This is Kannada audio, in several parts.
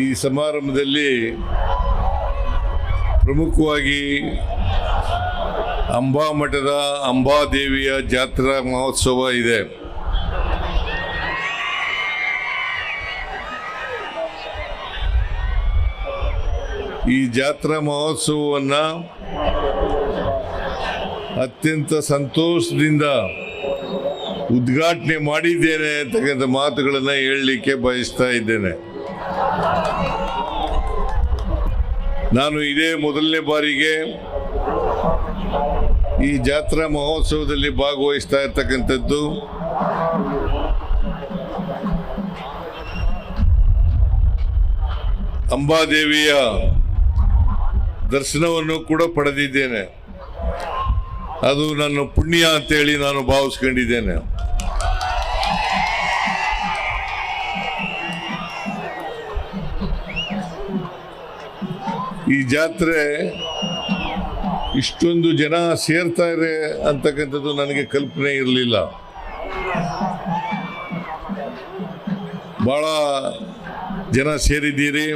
ಈ ಸಮಾರಂಭದಲ್ಲಿ ಪ್ರಮುಖವಾಗಿ ಅಂಬಾ ಮಠದ ಅಂಬಾದೇವಿಯ ಜಾತ್ರಾ ಮಹೋತ್ಸವ ಇದೆ. ಈ ಜಾತ್ರಾ ಮಹೋತ್ಸವವನ್ನು ಅತ್ಯಂತ ಸಂತೋಷದಿಂದ ಉದ್ಘಾಟನೆ ಮಾಡಿದ್ದೇನೆ ಅಂತಕ್ಕಂಥ ಮಾತುಗಳನ್ನು ಹೇಳಲಿಕ್ಕೆ ಬಯಸ್ತಾ ಇದ್ದೇನೆ. ನಾನು ಇದೇ ಮೊದಲನೇ ಬಾರಿಗೆ ಈ ಜಾತ್ರಾ ಮಹೋತ್ಸವದಲ್ಲಿ ಭಾಗವಹಿಸ್ತಾ ಇರ್ತಕ್ಕಂಥದ್ದು. ಅಂಬಾದೇವಿಯ ದರ್ಶನವನ್ನು ಕೂಡ ಪಡೆದಿದ್ದೇನೆ. ಅದು ನನ್ನ ಪುಣ್ಯ ಅಂತೇಳಿ ನಾನು ಭಾವಿಸ್ಕೊಂಡಿದ್ದೇನೆ. ಈ ಜಾತ್ರೆ ಇಷ್ಟೊಂದು ಜನ ಸೇರ್ತಾರೆ ಅಂತಕ್ಕಂಥದ್ದು ನನಗೆ ಕಲ್ಪನೆ ಇರಲಿಲ್ಲ. ಭಾಳ ಜನ ಸೇರಿದ್ದೀರಿ.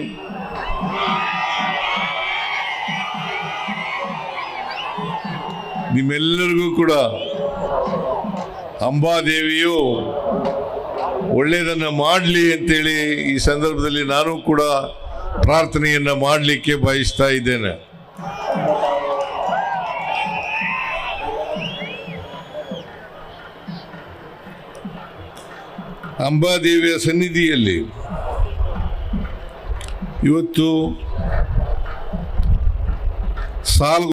ನಿಮ್ಮೆಲ್ಲರಿಗೂ ಕೂಡ ಅಂಬಾದೇವಿಯು ಒಳ್ಳೆಯದನ್ನು ಮಾಡಲಿ ಅಂತೇಳಿ ಈ ಸಂದರ್ಭದಲ್ಲಿ ನಾನು ಕೂಡ ಪ್ರಾರ್ಥನೆಯನ್ನು ಮಾಡಲಿಕ್ಕೆ ಬಯಸ್ತಾ ಇದ್ದೇನೆ. ಅಂಬಾದೇವಿಯ ಸನ್ನಿಧಿಯಲ್ಲಿ ಇವತ್ತು ಸಾಲು